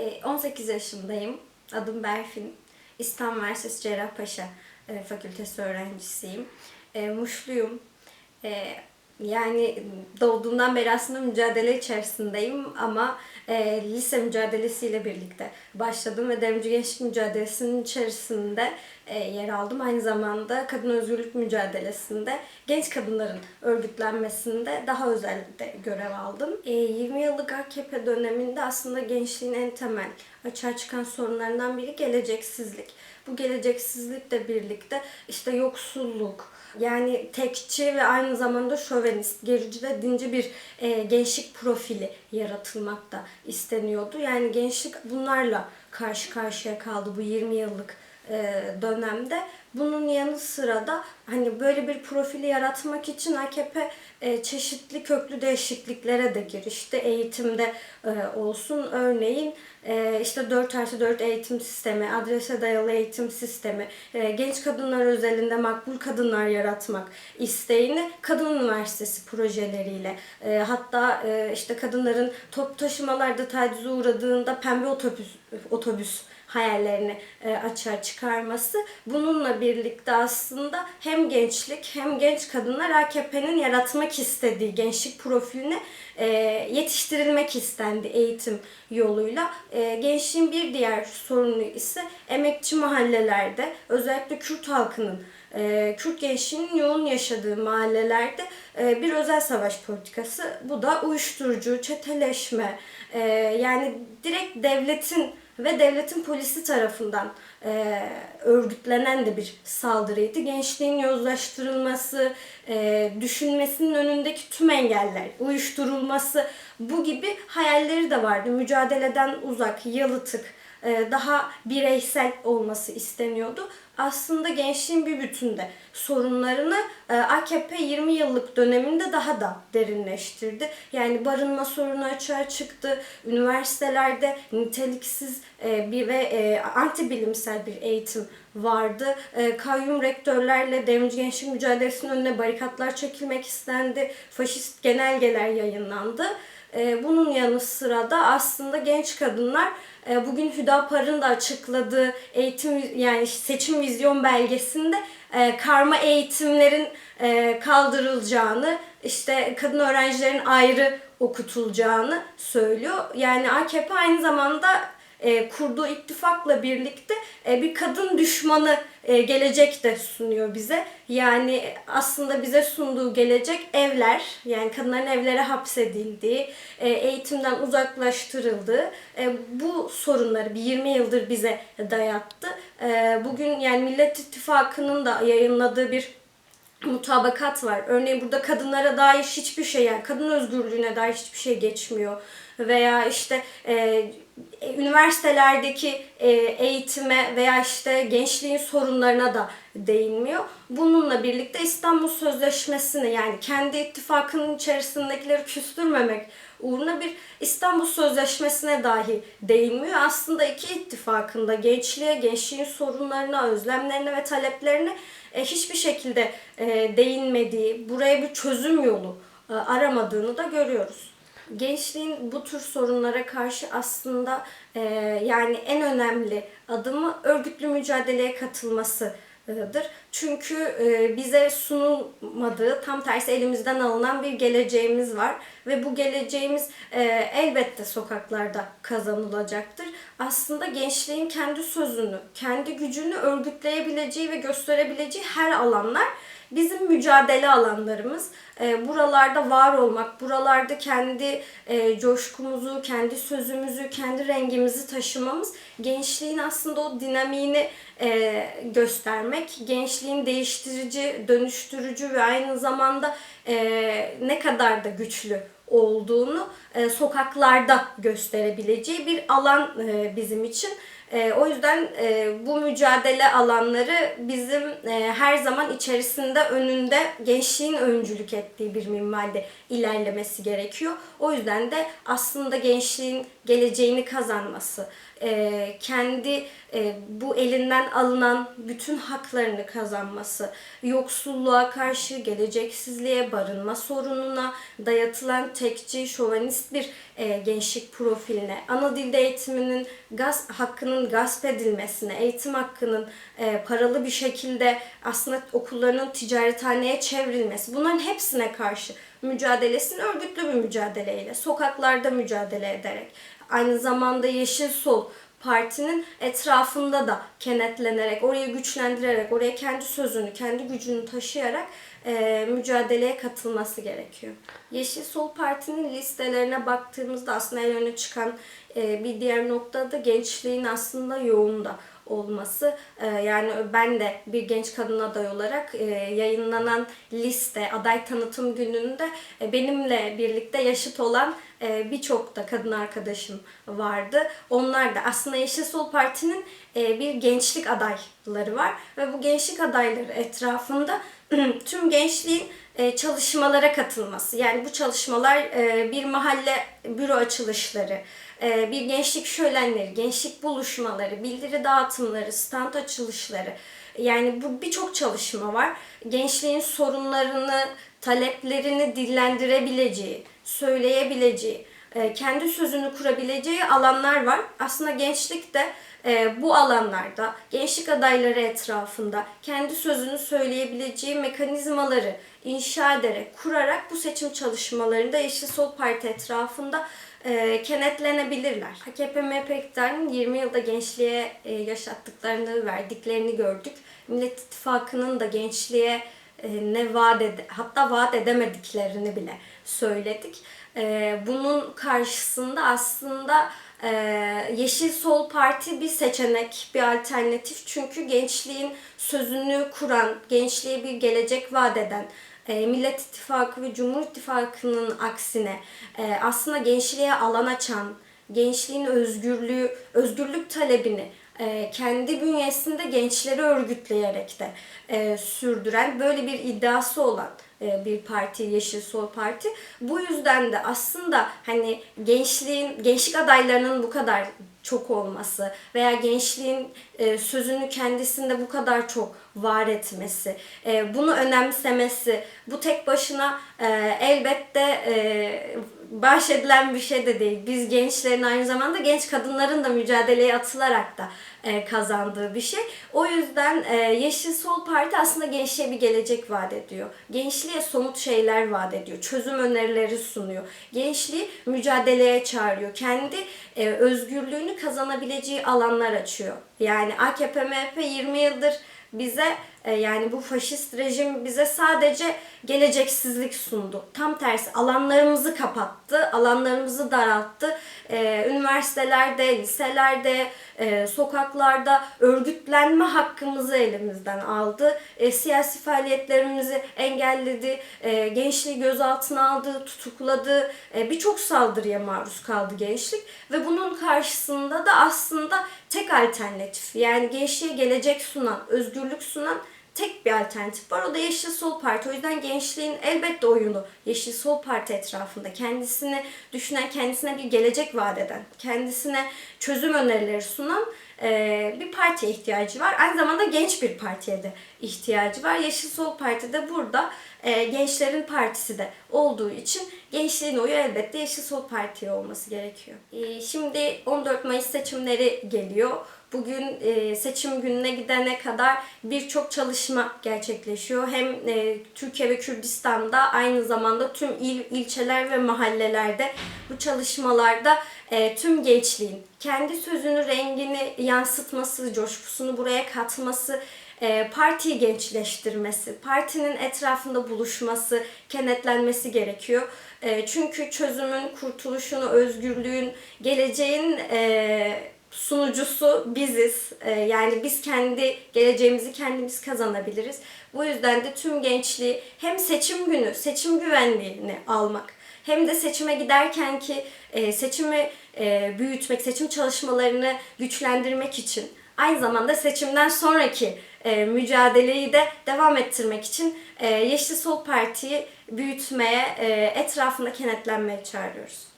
Ee, 18 yaşındayım. Adım Berfin. İstanbul Üniversitesi Cerrahpaşa e, Fakültesi öğrencisiyim. E, Muşluyum. Yani doğduğumdan beri aslında mücadele içerisindeyim ama e, lise mücadelesiyle birlikte başladım ve devrimci gençlik mücadelesinin içerisinde e, yer aldım. Aynı zamanda kadın özgürlük mücadelesinde genç kadınların örgütlenmesinde daha özellikle görev aldım. E, 20 yıllık AKP döneminde aslında gençliğin en temel açığa çıkan sorunlarından biri geleceksizlik. Bu geleceksizlikle birlikte işte yoksulluk, yani tekçi ve aynı zamanda şövenist, gerici ve dinci bir e, gençlik profili yaratılmak da isteniyordu. Yani gençlik bunlarla karşı karşıya kaldı bu 20 yıllık e, dönemde. Bunun yanı sıra da hani böyle bir profili yaratmak için AKP e, çeşitli köklü değişikliklere de girişti. Eğitimde e, olsun örneğin e, işte 4 artı 4 eğitim sistemi, adrese dayalı eğitim sistemi, e, genç kadınlar özelinde makbul kadınlar yaratmak isteğini kadın üniversitesi projeleriyle e, hatta e, işte kadınların top taşımalarda tacize uğradığında pembe otobüs otobüs hayallerini e, açığa çıkarması. Bununla birlikte aslında hem gençlik hem genç kadınlar AKP'nin yaratmak istediği gençlik profilini e, yetiştirilmek istendi eğitim yoluyla. E, gençliğin bir diğer sorunu ise emekçi mahallelerde özellikle Kürt halkının e, Kürt gençliğinin yoğun yaşadığı mahallelerde bir özel savaş politikası. Bu da uyuşturucu, çeteleşme, yani direkt devletin ve devletin polisi tarafından e, örgütlenen de bir saldırıydı. Gençliğin yozlaştırılması, e, düşünmesinin önündeki tüm engeller, uyuşturulması bu gibi hayalleri de vardı. Mücadeleden uzak, yalıtık, daha bireysel olması isteniyordu. Aslında gençliğin bir bütünde sorunlarını e, AKP 20 yıllık döneminde daha da derinleştirdi. Yani barınma sorunu açığa çıktı. Üniversitelerde niteliksiz e, bir ve anti bilimsel bir eğitim vardı. Kayyum rektörlerle devrimci gençlik mücadelesinin önüne barikatlar çekilmek istendi. Faşist genelgeler yayınlandı. Bunun yanı sıra da aslında genç kadınlar bugün Hüdapar'ın da açıkladığı eğitim yani seçim vizyon belgesinde karma eğitimlerin kaldırılacağını, işte kadın öğrencilerin ayrı okutulacağını söylüyor. Yani AKP aynı zamanda e, kurduğu ittifakla birlikte e, bir kadın düşmanı e, gelecek de sunuyor bize. Yani aslında bize sunduğu gelecek evler, yani kadınların evlere hapsedildiği, e, eğitimden uzaklaştırıldığı e, bu sorunları bir 20 yıldır bize dayattı. E, bugün yani Millet İttifakı'nın da yayınladığı bir mutabakat var. Örneğin burada kadınlara dair hiçbir şey yani kadın özgürlüğüne dair hiçbir şey geçmiyor. Veya işte e, üniversitelerdeki e, eğitime veya işte gençliğin sorunlarına da değinmiyor. Bununla birlikte İstanbul Sözleşmesi'ni yani kendi ittifakının içerisindekileri küstürmemek uğruna bir İstanbul Sözleşmesi'ne dahi değinmiyor. Aslında iki ittifakında gençliğe, gençliğin sorunlarına, özlemlerine ve taleplerine e, hiçbir şekilde e, değinmediği, buraya bir çözüm yolu e, aramadığını da görüyoruz. Gençliğin bu tür sorunlara karşı aslında e, yani en önemli adımı örgütlü mücadeleye katılması. Çünkü e, bize sunulmadığı tam tersi elimizden alınan bir geleceğimiz var ve bu geleceğimiz e, elbette sokaklarda kazanılacaktır. Aslında gençliğin kendi sözünü, kendi gücünü örgütleyebileceği ve gösterebileceği her alanlar bizim mücadele alanlarımız. E, buralarda var olmak, buralarda kendi e, coşkumuzu, kendi sözümüzü, kendi rengimizi taşımamız gençliğin aslında o dinamiğini e, göstermek, gençliğin değiştirici, dönüştürücü ve aynı zamanda e, ne kadar da güçlü olduğunu e, sokaklarda gösterebileceği bir alan e, bizim için. E, o yüzden e, bu mücadele alanları bizim e, her zaman içerisinde önünde gençliğin öncülük ettiği bir minvalde ilerlemesi gerekiyor. O yüzden de aslında gençliğin geleceğini kazanması, e, kendi e, bu elinden alınan bütün haklarını kazanması, yoksulluğa karşı geleceksizliğe, barınma sorununa dayatılan tekçi, şovanist bir e, gençlik profiline, ana dilde eğitiminin gaz hakkının gasp edilmesine, eğitim hakkının e, paralı bir şekilde aslında okullarının ticarethaneye çevrilmesi, bunların hepsine karşı mücadelesini örgütlü bir mücadeleyle, sokaklarda mücadele ederek, aynı zamanda Yeşil Sol partinin etrafında da kenetlenerek, orayı güçlendirerek, oraya kendi sözünü, kendi gücünü taşıyarak e, mücadeleye katılması gerekiyor. Yeşil Sol Parti'nin listelerine baktığımızda aslında en öne çıkan e, bir diğer nokta da gençliğin aslında yoğunda olması. E, yani ben de bir genç kadın aday olarak e, yayınlanan liste, aday tanıtım gününde e, benimle birlikte yaşıt olan birçok da kadın arkadaşım vardı. Onlar da aslında Yeşil Sol Parti'nin bir gençlik adayları var ve bu gençlik adayları etrafında tüm gençliğin çalışmalara katılması. Yani bu çalışmalar e, bir mahalle büro açılışları, e, bir gençlik şölenleri, gençlik buluşmaları, bildiri dağıtımları, stand açılışları. Yani bu birçok çalışma var. Gençliğin sorunlarını, taleplerini dillendirebileceği, söyleyebileceği, e, kendi sözünü kurabileceği alanlar var. Aslında gençlik de e, bu alanlarda, gençlik adayları etrafında kendi sözünü söyleyebileceği mekanizmaları inşa ederek, kurarak bu seçim çalışmalarında Yeşil Sol Parti etrafında e, kenetlenebilirler. AKP MHP iktidarının 20 yılda gençliğe e, yaşattıklarını, verdiklerini gördük. Millet İttifakı'nın da gençliğe e, ne vaat ede, hatta vaat edemediklerini bile söyledik. E, bunun karşısında aslında e, Yeşil Sol Parti bir seçenek, bir alternatif. Çünkü gençliğin sözünü kuran, gençliğe bir gelecek vaat eden, e, Millet İttifakı ve Cumhur İttifakı'nın aksine e, aslında gençliğe alan açan, gençliğin özgürlüğü, özgürlük talebini e, kendi bünyesinde gençleri örgütleyerek de e, sürdüren böyle bir iddiası olan e, bir parti Yeşil Sol Parti. Bu yüzden de aslında hani gençliğin gençlik adaylarının bu kadar çok olması veya gençliğin e, sözünü kendisinde bu kadar çok var etmesi, e, bunu önemsemesi, bu tek başına e, elbette e, bahşedilen bir şey de değil. Biz gençlerin aynı zamanda genç kadınların da mücadeleye atılarak da e, kazandığı bir şey. O yüzden e, Yeşil Sol Parti aslında gençliğe bir gelecek vaat ediyor. Gençliğe somut şeyler vaat ediyor. Çözüm önerileri sunuyor. Gençliği mücadeleye çağırıyor. Kendi e, özgürlüğünü kazanabileceği alanlar açıyor. Yani AKP, MHP 20 yıldır bize yani bu faşist rejim bize sadece geleceksizlik sundu. Tam tersi alanlarımızı kapattı, alanlarımızı daralttı. E, üniversitelerde, liselerde, e, sokaklarda örgütlenme hakkımızı elimizden aldı. E, siyasi faaliyetlerimizi engelledi, e, gençliği gözaltına aldı, tutukladı. E, Birçok saldırıya maruz kaldı gençlik ve bunun karşısında da aslında tek alternatif yani gençliğe gelecek sunan, özgürlük sunan tek bir alternatif var. O da Yeşil Sol Parti. O yüzden gençliğin elbette oyunu Yeşil Sol Parti etrafında. Kendisini düşünen, kendisine bir gelecek vaat eden, kendisine çözüm önerileri sunan bir partiye ihtiyacı var. Aynı zamanda genç bir partiye de ihtiyacı var. Yeşil Sol Parti de burada gençlerin partisi de olduğu için gençliğin oyu elbette Yeşil Sol Parti'ye olması gerekiyor. Şimdi 14 Mayıs seçimleri geliyor. Bugün e, seçim gününe gidene kadar birçok çalışma gerçekleşiyor. Hem e, Türkiye ve Kürdistan'da aynı zamanda tüm il, ilçeler ve mahallelerde bu çalışmalarda e, tüm gençliğin kendi sözünü, rengini yansıtması, coşkusunu buraya katması, e, partiyi gençleştirmesi, partinin etrafında buluşması, kenetlenmesi gerekiyor. E, çünkü çözümün, kurtuluşun, özgürlüğün, geleceğin e, sunucusu biziz. Ee, yani biz kendi geleceğimizi kendimiz kazanabiliriz. Bu yüzden de tüm gençliği hem seçim günü seçim güvenliğini almak hem de seçime giderken ki e, seçimi e, büyütmek, seçim çalışmalarını güçlendirmek için aynı zamanda seçimden sonraki e, mücadeleyi de devam ettirmek için e, Yeşil Sol Parti'yi büyütmeye, e, etrafında kenetlenmeye çağırıyoruz.